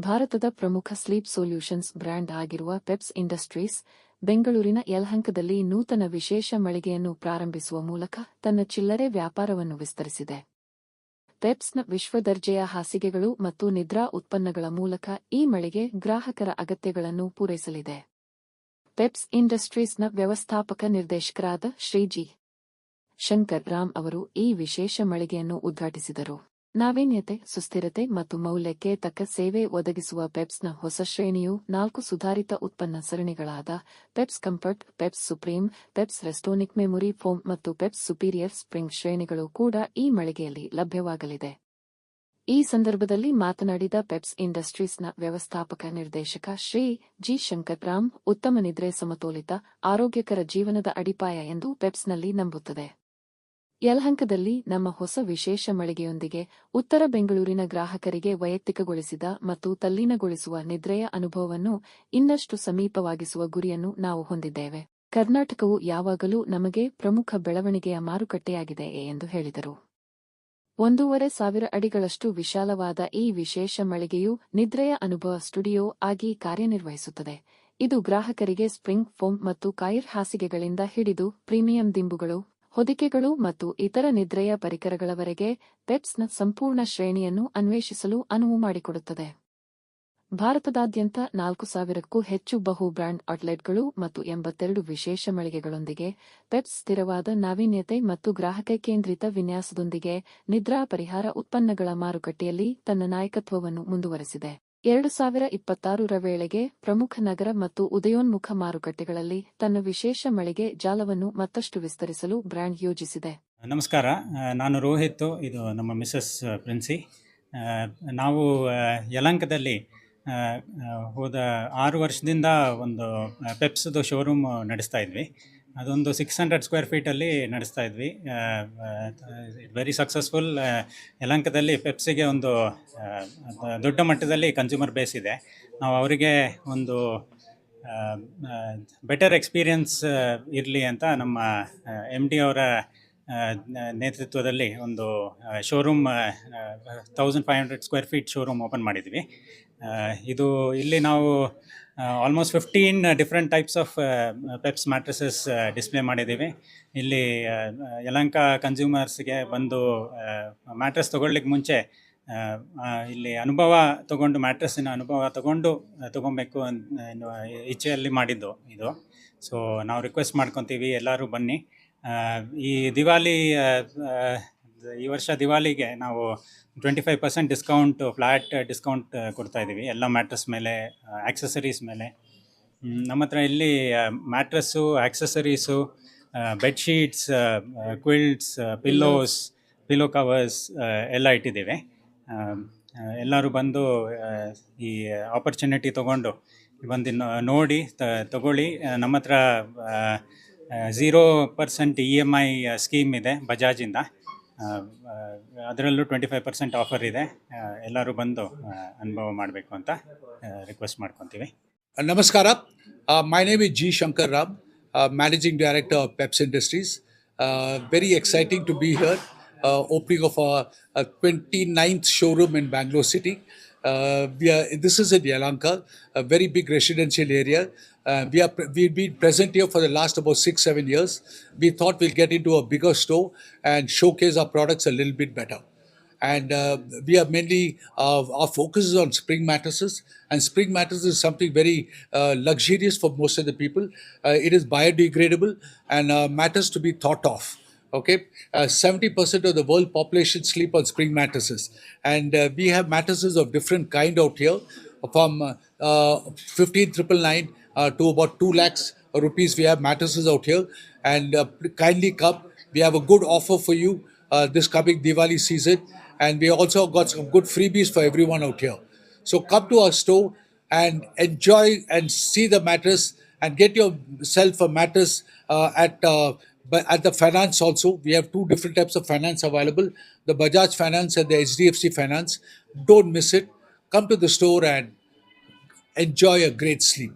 ಭಾರತದ ಪ್ರಮುಖ sleep solutions brand ಆಗಿರುವ ಪೆಪ್ಸ್ ಇಂಡಸ್ಟ್ರೀಸ್, ಬೆಂಗಳೂರಿನ ಯಲಹಂಕದಲ್ಲಿ ನೂತನ ವಿಶೇಷ ಮಳಿಗೆಯನ್ನು ಪ್ರಾರಂಭಿಸುವ ಮೂಲಕ ತನ್ನ ಚಿಲ್ಲರೆ ವ್ಯಾಪಾರವನ್ನು ವಿಸ್ತರಿಸಿದೆ. ಪೆಪ್ಸ್ನ ವಿಶ್ವದರ್ಜೆಯ ಹಾಸಿಗೆಗಳು ಮತ್ತು ನಿದ್ರಾ ಉತ್ಪನ್ನಗಳ ಮೂಲಕ ಈ ಮಳಿಗೆ ಗ್ರಾಹಕರ ಅಗತ್ಯಗಳನ್ನು ಪೂರೈಸಲಿದೆ. ಪೆಪ್ಸ್ ಇಂಡಸ್ಟ್ರೀಸ್ನ ವ್ಯವಸ್ಥಾಪಕ ನಿರ್ದೇಶಕರಾದ ಶ್ರೀಜಿ ಶಂಕರ್ ರಾಮ್ ಅವರು ಈ ವಿಶೇಷ ಮಳಿಗೆಯನ್ನು ಉದ್ಘಾಟಿಸಿದರು. ನಾವೀನ್ಯತೆ, ಸುಸ್ಥಿರತೆ ಮತ್ತು ಮೌಲ್ಯಕ್ಕೆ ತಕ್ಕ ಸೇವೆ ಒದಗಿಸುವ ಪೆಪ್ಸ್ನ ಹೊಸ ಶ್ರೇಣಿಯು ನಾಲ್ಕು ಸುಧಾರಿತ ಉತ್ಪನ್ನ ಸರಣಿಗಳಾದ Peps comfort, Peps supreme, Peps Restonic memory foam ಮತ್ತು ಪೆಪ್ಸ್ ಸುಪೀರಿಯರ್ ಸ್ಪ್ರಿಂಗ್ ಶ್ರೇಣಿಗಳು ಕೂಡ ಈ ಮಳಿಗೆಯಲ್ಲಿ ಲಭ್ಯವಾಗಲಿದೆ. ಈ ಸಂದರ್ಭದಲ್ಲಿ ಮಾತನಾಡಿದ ಪೆಪ್ಸ್ ಇಂಡಸ್ಟ್ರೀಸ್ನ ವ್ಯವಸ್ಥಾಪಕ ನಿರ್ದೇಶಕ ಶ್ರೀ ಜಿ ಶಂಕರ್ ರಾಮ್, ಉತ್ತಮ ನಿದ್ರೆ ಸಮತೋಲಿತ, ಆರೋಗ್ಯಕರ ಜೀವನದ ಅಡಿಪಾಯ ಎಂದು ಪೆಪ್ಸ್ನಲ್ಲಿ ನಂಬುತ್ತದೆ. ಯಲಹಂಕದಲ್ಲಿ ನಮ್ಮ ಹೊಸ ವಿಶೇಷ ಮಳಿಗೆಯೊಂದಿಗೆ ಉತ್ತರ ಬೆಂಗಳೂರಿನ ಗ್ರಾಹಕರಿಗೆ ವೈಯಕ್ತಿಕಗೊಳಿಸಿದ ಮತ್ತು ತಲ್ಲೀನಗೊಳಿಸುವ ನಿದ್ರೆಯ ಅನುಭವವನ್ನು ಇನ್ನಷ್ಟು ಸಮೀಪವಾಗಿಸುವ ಗುರಿಯನ್ನು ನಾವು ಹೊಂದಿದ್ದೇವೆ. ಕರ್ನಾಟಕವು ಯಾವಾಗಲೂ ನಮಗೆ ಪ್ರಮುಖ ಬೆಳವಣಿಗೆಯ ಮಾರುಕಟ್ಟೆಯಾಗಿದೆ ಎಂದು ಹೇಳಿದರು. ಒಂದೂವರೆ ಸಾವಿರ ಅಡಿಗಳಷ್ಟು ವಿಶಾಲವಾದ ಈ ವಿಶೇಷ ಮಳಿಗೆಯು ನಿದ್ರೆಯ ಅನುಭವ ಸ್ಟುಡಿಯೋ ಆಗಿ ಕಾರ್ಯನಿರ್ವಹಿಸುತ್ತದೆ. ಇದು ಗ್ರಾಹಕರಿಗೆ ಸ್ಪ್ರಿಂಗ್ ಫೋಮ್ ಮತ್ತು ಕಾಯಿರ್ ಹಾಸಿಗೆಗಳಿಂದ ಹಿಡಿದು ಪ್ರೀಮಿಯಂ ದಿಂಬುಗಳು ಹೊದಿಕೆಗಳು ಮತ್ತು ಇತರ ನಿದ್ರೆಯ ಪರಿಕರಗಳವರೆಗೆ ಪೆಪ್ಸ್ನ ಸಂಪೂರ್ಣ ಶ್ರೇಣಿಯನ್ನು ಅನ್ವೇಷಿಸಲು ಅನುವು ಮಾಡಿಕೊಡುತ್ತದೆ. ಭಾರತದಾದ್ಯಂತ ನಾಲ್ಕು ಸಾವಿರಕ್ಕೂ ಹೆಚ್ಚು ಬಹು ಬ್ರ್ಯಾಂಡ್ ಔಟ್ಲೆಟ್ಗಳು ಮತ್ತು ಎಂಬತ್ತೆರಡು ವಿಶೇಷ ಮಳಿಗೆಗಳೊಂದಿಗೆ ಪೆಪ್ಸ್ ಸ್ಥಿರವಾದ ನಾವೀನ್ಯತೆ ಮತ್ತು ಗ್ರಾಹಕ ಕೇಂದ್ರಿತ ವಿನ್ಯಾಸದೊಂದಿಗೆ ನಿದ್ರಾ ಪರಿಹಾರ ಉತ್ಪನ್ನಗಳ ಮಾರುಕಟ್ಟೆಯಲ್ಲಿ ತನ್ನ ನಾಯಕತ್ವವನ್ನು ಮುಂದುವರೆಸಿದೆ. ಎರಡು ಸಾವಿರ ಇಪ್ಪತ್ತಾರರ ವೇಳೆಗೆ ಪ್ರಮುಖ ನಗರ ಮತ್ತು ಉದಯೋನ್ಮುಖ ಮಾರುಕಟ್ಟೆಗಳಲ್ಲಿ ತನ್ನ ವಿಶೇಷ ಮಳಿಗೆ ಜಾಲವನ್ನು ಮತ್ತಷ್ಟು ವಿಸ್ತರಿಸಲು ಬ್ರ್ಯಾಂಡ್ ಯೋಜಿಸಿದೆ. ನಮಸ್ಕಾರ. ನಾನು ರೋಹಿತ್, ಇದು ನಮ್ಮ ಮಿಸಸ್ ಪ್ರಿನ್ಸಿ. ನಾವು ಯಲಂಕದಲ್ಲಿ ಹೋದ ಆರು ವರ್ಷದಿಂದ ಒಂದು ಪೆಪ್ಸ್ದು ಶೋರೂಮ್ ನಡೆಸ್ತಾ ಇದ್ವಿ. ಅದೊಂದು ಸಿಕ್ಸ್ ಹಂಡ್ರೆಡ್ ಸ್ಕ್ವೇರ್ ಫೀಟಲ್ಲಿ ನಡೆಸ್ತಾ ಇದ್ವಿ. ವೆರಿ ಸಕ್ಸಸ್ಫುಲ್ ಯಲಂಕದಲ್ಲಿ ಪೆಪ್ಸಿಗೆ ಒಂದು ದೊಡ್ಡ ಮಟ್ಟದಲ್ಲಿ ಕನ್ಸ್ಯೂಮರ್ ಬೇಸ್ ಇದೆ. ನಾವು ಅವರಿಗೆ ಒಂದು ಬೆಟರ್ ಎಕ್ಸ್ಪೀರಿಯನ್ಸ್ ಇರಲಿ ಅಂತ ನಮ್ಮ ಎಂ ಡಿ ಅವರ ನೇತೃತ್ವದಲ್ಲಿ ಒಂದು showroom thousand five hundred square feet showroom open ಮಾಡಿದ್ವಿ. ಇದು ಇಲ್ಲಿ ನಾವು almost fifteen different types of Peps mattresses display ಮಾಡಿದ್ದೀವಿ. ಇಲ್ಲಿ ಯಲಂಕ ಯಲಹಂಕ ಕನ್ಸ್ಯೂಮರ್ಸ್ಗೆ ಬಂದು ಮ್ಯಾಟ್ರಸ್ ತೊಗೊಳ್ಲಿಕ್ಕೆ ಮುಂಚೆ ಇಲ್ಲಿ ಅನುಭವ ತಗೊಂಡು ಮ್ಯಾಟ್ರಸ್ಸಿನ ಅನುಭವ ತಗೊಂಡು ತೊಗೊಬೇಕು ಎನ್ನುವ ಇಚ್ಛೆಯಲ್ಲಿ ಮಾಡಿದ್ದು ಇದು. ಸೊ ನಾವು ರಿಕ್ವೆಸ್ಟ್ ಮಾಡ್ಕೊತೀವಿ, ಎಲ್ಲರೂ ಬನ್ನಿ. ಈ ದಿವಾಲಿ ಈ ವರ್ಷ ದಿವಾಲಿಗೆ ನಾವು twenty five percent discount flat discount ಕೊಡ್ತಾ ಇದ್ದೀವಿ ಎಲ್ಲ ಮ್ಯಾಟ್ರಸ್ ಮೇಲೆ ಆ್ಯಕ್ಸಸರೀಸ್ ಮೇಲೆ. ನಮ್ಮ ಹತ್ರ ಇಲ್ಲಿ mattress accessories bedsheets quilts pillows pillow covers ಎಲ್ಲ ಇಟ್ಟಿದ್ದೇವೆ. ಎಲ್ಲರೂ ಬಂದು ಈ ಆಪರ್ಚುನಿಟಿ ತೊಗೊಂಡು ಬಂದು ನೋಡಿ ತಗೊಳ್ಳಿ. ನಮ್ಮ ಹತ್ರ zero percent E M I scheme ಇದೆ ಬಜಾಜಿಂದ. ಅದರಲ್ಲೂ ಟ್ವೆಂಟಿ ಫೈವ್ ಪರ್ಸೆಂಟ್ ಆಫರ್ ಇದೆ ಎಲ್ಲರೂ ಬಂದು ಅನುಭವ ಮಾಡಬೇಕು ಅಂತ ರಿಕ್ವೆಸ್ಟ್ ಮಾಡ್ಕೊತೀವಿ. ನಮಸ್ಕಾರ. My name is G Shankar Ram managing director of Peps industries very exciting to be here opening of twenty ninth showroom in Bangalore our uh, 29th showroom in Bangalore City. We are, this is in Yalanka, a very big residential area. Uh, we are we've been present here for the last about six seven years. We thought we'll get into a bigger store and showcase our products a little bit better and uh, we are mainly uh, our focus is on spring mattresses and spring mattresses is something very uh, luxurious for most of the people uh, it is biodegradable and uh, matters to be thought of okay? Uh, 70% of the world population sleep on spring mattresses. And uh, we have mattresses of different kind out here from uh, uh, 15999 uh, to about 2 lakhs rupees we have mattresses out here. And uh, kindly come. We have a good offer for you uh, this coming Diwali season, and we also got some good freebies for everyone out here. So come to our store and enjoy and see the mattress and get yourself a mattress uh, at uh, but at the finance also. We have two different types of finance available: the Bajaj Finance and the HDFC Finance. Don't miss it. Come to the store and enjoy a great sleep.